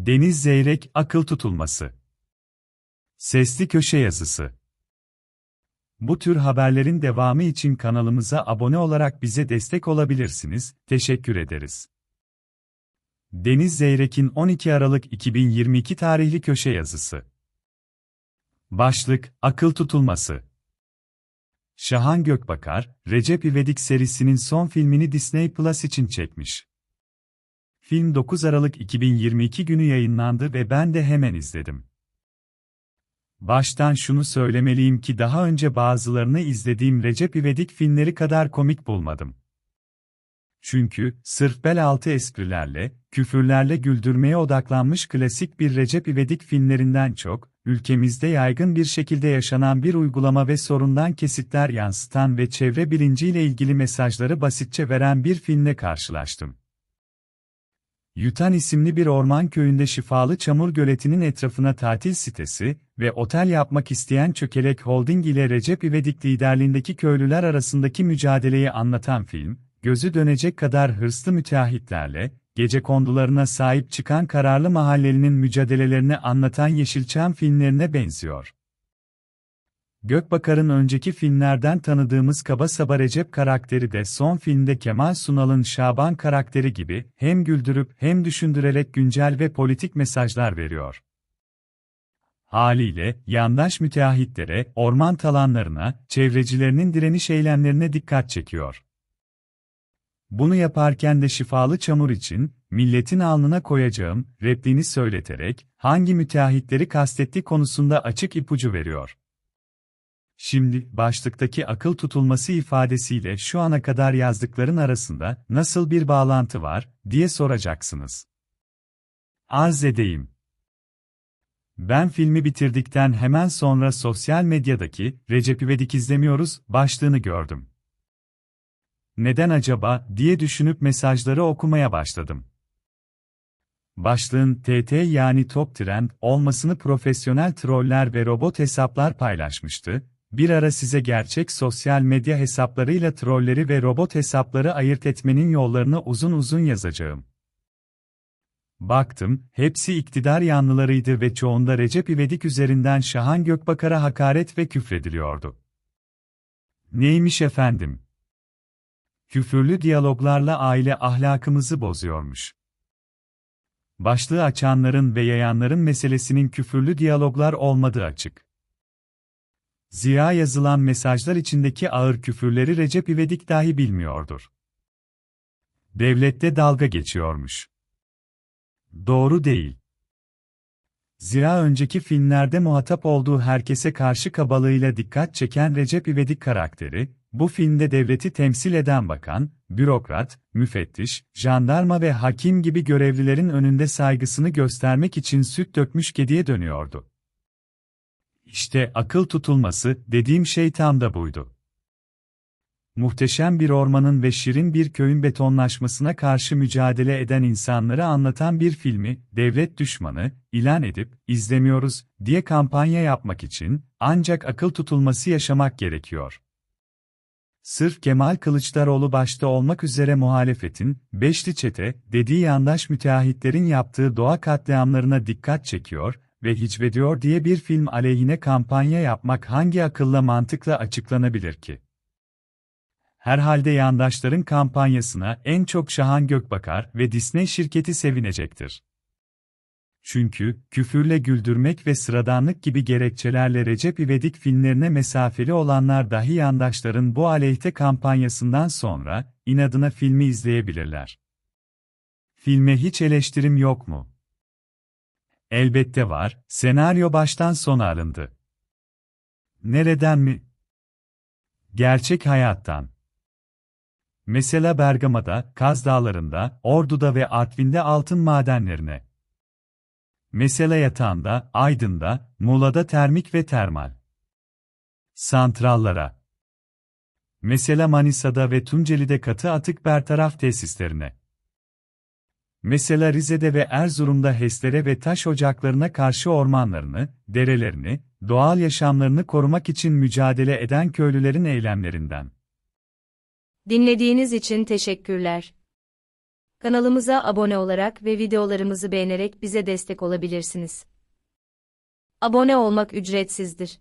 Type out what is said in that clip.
Deniz Zeyrek Akıl Tutulması. Sesli Köşe Yazısı. Bu tür haberlerin devamı için kanalımıza abone olarak bize destek olabilirsiniz, teşekkür ederiz. Deniz Zeyrek'in 12 Aralık 2022 tarihli köşe yazısı. Başlık, Akıl Tutulması. Şahan Gökbakar, Recep İvedik serisinin son filmini Disney Plus için çekmiş. Film 9 Aralık 2022 günü yayınlandı ve ben de hemen izledim. Baştan şunu söylemeliyim ki daha önce bazılarını izlediğim Recep İvedik filmleri kadar komik bulmadım. Çünkü, sırf bel altı esprilerle, küfürlerle güldürmeye odaklanmış klasik bir Recep İvedik filmlerinden çok, ülkemizde yaygın bir şekilde yaşanan bir uygulama ve sorundan kesitler yansıtan ve çevre bilinciyle ilgili mesajları basitçe veren bir filmle karşılaştım. Yutan isimli bir orman köyünde şifalı çamur göletinin etrafına tatil sitesi ve otel yapmak isteyen Çökelek Holding ile Recep İvedik liderliğindeki köylüler arasındaki mücadeleyi anlatan film, gözü dönecek kadar hırslı müteahhitlerle, gece kondularına sahip çıkan kararlı mahallelinin mücadelelerini anlatan Yeşilçam filmlerine benziyor. Gökbakar'ın önceki filmlerden tanıdığımız kaba saba Recep karakteri de son filmde Kemal Sunal'ın Şaban karakteri gibi hem güldürüp hem düşündürerek güncel ve politik mesajlar veriyor. Haliyle, yandaş müteahhitlere, orman talanlarına, çevrecilerinin direniş eylemlerine dikkat çekiyor. Bunu yaparken de şifalı çamur için, milletin alnına koyacağım, repliğini söyleterek, hangi müteahhitleri kastetti konusunda açık ipucu veriyor. Şimdi, başlıktaki akıl tutulması ifadesiyle şu ana kadar yazdıkların arasında nasıl bir bağlantı var, diye soracaksınız. Arz edeyim. Ben filmi bitirdikten hemen sonra sosyal medyadaki Recep İvedik izlemiyoruz başlığını gördüm. Neden acaba diye düşünüp mesajları okumaya başladım. Başlığın TT yani top trend olmasını profesyonel troller ve robot hesaplar paylaşmıştı. Bir ara size gerçek sosyal medya hesaplarıyla trolleri ve robot hesapları ayırt etmenin yollarını uzun uzun yazacağım. Baktım, hepsi iktidar yanlılarıydı ve çoğunda Recep İvedik üzerinden Şahan Gökbakar'a hakaret ve küfrediliyordu. Neymiş efendim? Küfürlü diyaloglarla aile ahlakımızı bozuyormuş. Başlığı açanların ve yayanların meselesinin küfürlü diyaloglar olmadığı açık. Ziya yazılan mesajlar içindeki ağır küfürleri Recep İvedik dahi bilmiyordur. Devlette dalga geçiyormuş. Doğru değil. Zira önceki filmlerde muhatap olduğu herkese karşı kabalığıyla dikkat çeken Recep İvedik karakteri, bu filmde devleti temsil eden bakan, bürokrat, müfettiş, jandarma ve hakim gibi görevlilerin önünde saygısını göstermek için süt dökmüş kediye dönüyordu. İşte akıl tutulması dediğim şey tam da buydu. Muhteşem bir ormanın ve şirin bir köyün betonlaşmasına karşı mücadele eden insanları anlatan bir filmi, devlet düşmanı, ilan edip, izlemiyoruz, diye kampanya yapmak için, ancak akıl tutulması yaşamak gerekiyor. Sırf Kemal Kılıçdaroğlu başta olmak üzere muhalefetin, beşli çete, dediği yandaş müteahhitlerin yaptığı doğa katliamlarına dikkat çekiyor ve hicvediyor diye bir film aleyhine kampanya yapmak hangi akılla mantıkla açıklanabilir ki? Herhalde yandaşların kampanyasına en çok Şahan Gökbakar ve Disney şirketi sevinecektir. Çünkü, küfürle güldürmek ve sıradanlık gibi gerekçelerle Recep İvedik filmlerine mesafeli olanlar dahi yandaşların bu aleyhte kampanyasından sonra, inadına filmi izleyebilirler. Filme hiç eleştirim yok mu? Elbette var, senaryo baştan sona alındı. Nereden mi? Gerçek hayattan. Mesela Bergama'da, Kaz Dağları'nda, Ordu'da ve Artvin'de altın madenlerine. Mesela Yatağında, Aydın'da, Muğla'da termik ve termal. Santrallara. Mesela Manisa'da ve Tunceli'de katı atık bertaraf tesislerine. Mesela Rize'de ve Erzurum'da HES'lere ve taş ocaklarına karşı ormanlarını, derelerini, doğal yaşamlarını korumak için mücadele eden köylülerin eylemlerinden. Dinlediğiniz için teşekkürler. Kanalımıza abone olarak ve videolarımızı beğenerek bize destek olabilirsiniz. Abone olmak ücretsizdir.